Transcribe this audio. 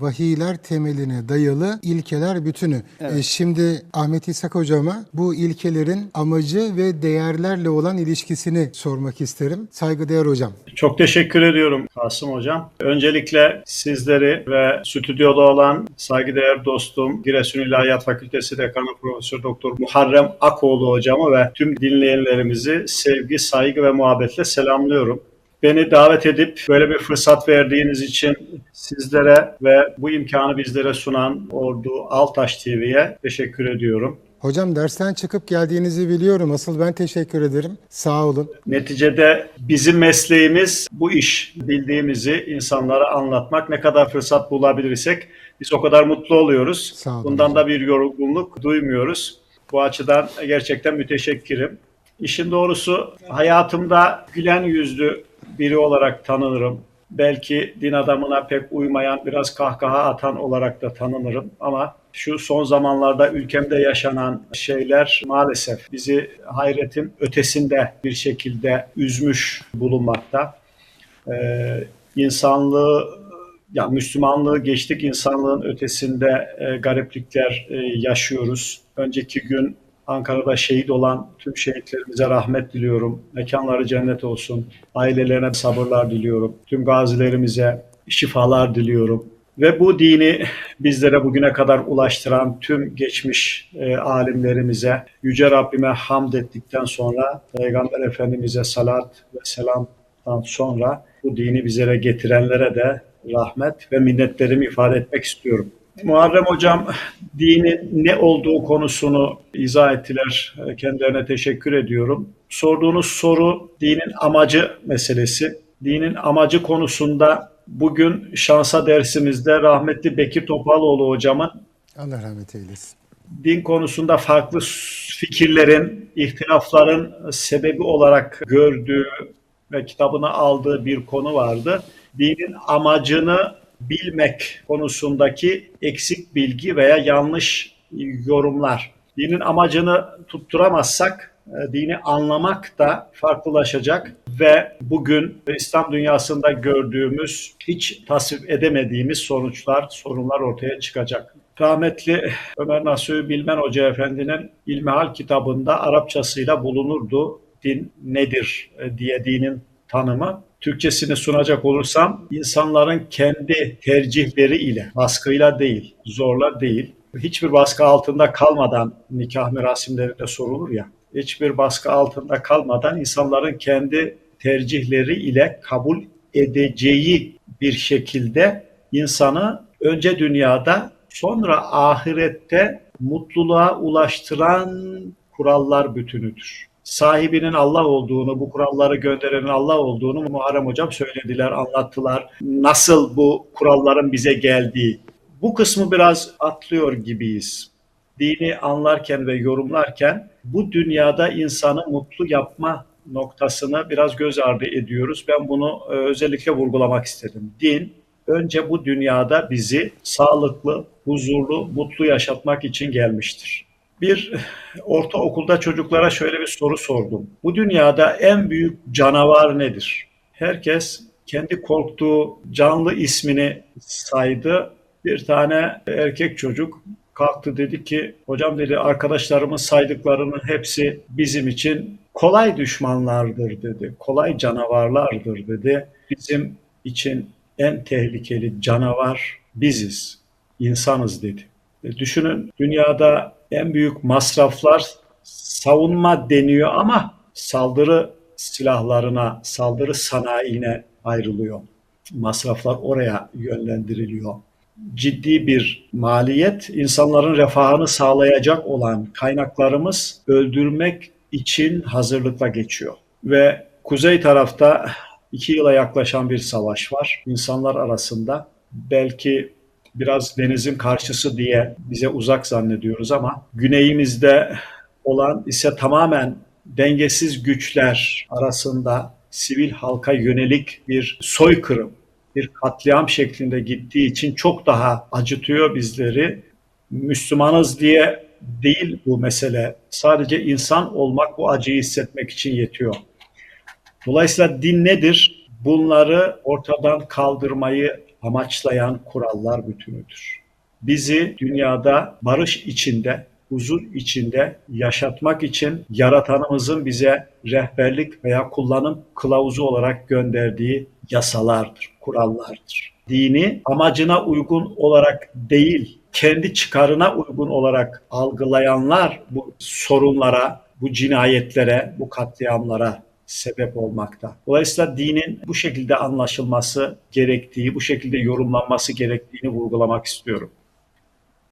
vahiyler temeline dayalı ilkeler bütünü. E, şimdi Ahmet İshak hocama bu ilkelerin amacı ve değerlerle olan ilişkisini sormak isterim. Saygıdeğer hocam. Çok teşekkür ediyorum Kasım Hocam. Öncelikle sizleri ve stüdyoda olan saygıdeğer dostum Giresun İlahiyat Fakültesi Dekanı Profesör Doktor Muharrem Akoğlu hocamı ve tüm dinleyenlerimizi sevgi, saygı ve muhabbetle selamlıyorum. Beni davet edip böyle bir fırsat verdiğiniz için sizlere ve bu imkanı bizlere sunan Ordu Altaş TV'ye teşekkür ediyorum. Hocam dersten çıkıp geldiğinizi biliyorum. Asıl ben teşekkür ederim. Sağ olun. Neticede bizim mesleğimiz bu iş. Bildiğimizi insanlara anlatmak. Ne kadar fırsat bulabilirsek biz o kadar mutlu oluyoruz. Sağ olun Bundan hocam. da bir yorgunluk duymuyoruz. Bu açıdan gerçekten müteşekkirim. İşin doğrusu hayatımda gülen yüzlü biri olarak tanınırım. Belki din adamına pek uymayan, biraz kahkaha atan olarak da tanınırım ama şu son zamanlarda ülkemde yaşanan şeyler maalesef bizi hayretin ötesinde bir şekilde üzmüş bulunmakta. Ee, insanlığı ya Müslümanlığı geçtik insanlığın ötesinde e, gariplikler e, yaşıyoruz. Önceki gün Ankara'da şehit olan tüm şehitlerimize rahmet diliyorum. Mekanları cennet olsun. Ailelerine sabırlar diliyorum. Tüm gazilerimize şifalar diliyorum. Ve bu dini bizlere bugüne kadar ulaştıran tüm geçmiş e, alimlerimize, Yüce Rabbime hamd ettikten sonra Peygamber Efendimiz'e salat ve selamdan sonra bu dini bizlere getirenlere de rahmet ve minnetlerimi ifade etmek istiyorum. Muharrem Hocam dinin ne olduğu konusunu izah ettiler. Kendilerine teşekkür ediyorum. Sorduğunuz soru dinin amacı meselesi. Dinin amacı konusunda bugün şansa dersimizde rahmetli Bekir Topaloğlu hocamın Allah rahmet eylesin. din konusunda farklı fikirlerin, ihtilafların sebebi olarak gördüğü ve kitabına aldığı bir konu vardı. Dinin amacını bilmek konusundaki eksik bilgi veya yanlış yorumlar. Dinin amacını tutturamazsak e, dini anlamak da farklılaşacak ve bugün İslam dünyasında gördüğümüz hiç tasvip edemediğimiz sonuçlar, sorunlar ortaya çıkacak. Rahmetli Ömer Nasuhi Bilmen Hoca Efendi'nin İlmihal kitabında Arapçasıyla bulunurdu. Din nedir e, diye dinin tanımı. Türkçesini sunacak olursam insanların kendi tercihleri ile, baskıyla değil, zorla değil, hiçbir baskı altında kalmadan nikah merasimlerinde sorulur ya, hiçbir baskı altında kalmadan insanların kendi tercihleri ile kabul edeceği bir şekilde insanı önce dünyada sonra ahirette mutluluğa ulaştıran kurallar bütünüdür sahibinin Allah olduğunu, bu kuralları gönderenin Allah olduğunu Muharrem Hocam söylediler, anlattılar. Nasıl bu kuralların bize geldiği. Bu kısmı biraz atlıyor gibiyiz. Dini anlarken ve yorumlarken bu dünyada insanı mutlu yapma noktasını biraz göz ardı ediyoruz. Ben bunu e, özellikle vurgulamak istedim. Din önce bu dünyada bizi sağlıklı, huzurlu, mutlu yaşatmak için gelmiştir. Bir ortaokulda çocuklara şöyle bir soru sordum. Bu dünyada en büyük canavar nedir? Herkes kendi korktuğu canlı ismini saydı. Bir tane erkek çocuk kalktı dedi ki hocam dedi arkadaşlarımın saydıklarının hepsi bizim için kolay düşmanlardır dedi. Kolay canavarlardır dedi. Bizim için en tehlikeli canavar biziz, insanız dedi. E, düşünün dünyada en büyük masraflar savunma deniyor ama saldırı silahlarına, saldırı sanayine ayrılıyor. Masraflar oraya yönlendiriliyor. Ciddi bir maliyet, insanların refahını sağlayacak olan kaynaklarımız öldürmek için hazırlıkla geçiyor. Ve kuzey tarafta iki yıla yaklaşan bir savaş var insanlar arasında. Belki biraz denizin karşısı diye bize uzak zannediyoruz ama güneyimizde olan ise tamamen dengesiz güçler arasında sivil halka yönelik bir soykırım, bir katliam şeklinde gittiği için çok daha acıtıyor bizleri. Müslümanız diye değil bu mesele. Sadece insan olmak bu acıyı hissetmek için yetiyor. Dolayısıyla din nedir? Bunları ortadan kaldırmayı amaçlayan kurallar bütünüdür. Bizi dünyada barış içinde, huzur içinde yaşatmak için yaratanımızın bize rehberlik veya kullanım kılavuzu olarak gönderdiği yasalardır, kurallardır. Dini amacına uygun olarak değil, kendi çıkarına uygun olarak algılayanlar bu sorunlara, bu cinayetlere, bu katliamlara sebep olmakta. Dolayısıyla dinin bu şekilde anlaşılması gerektiği, bu şekilde yorumlanması gerektiğini vurgulamak istiyorum.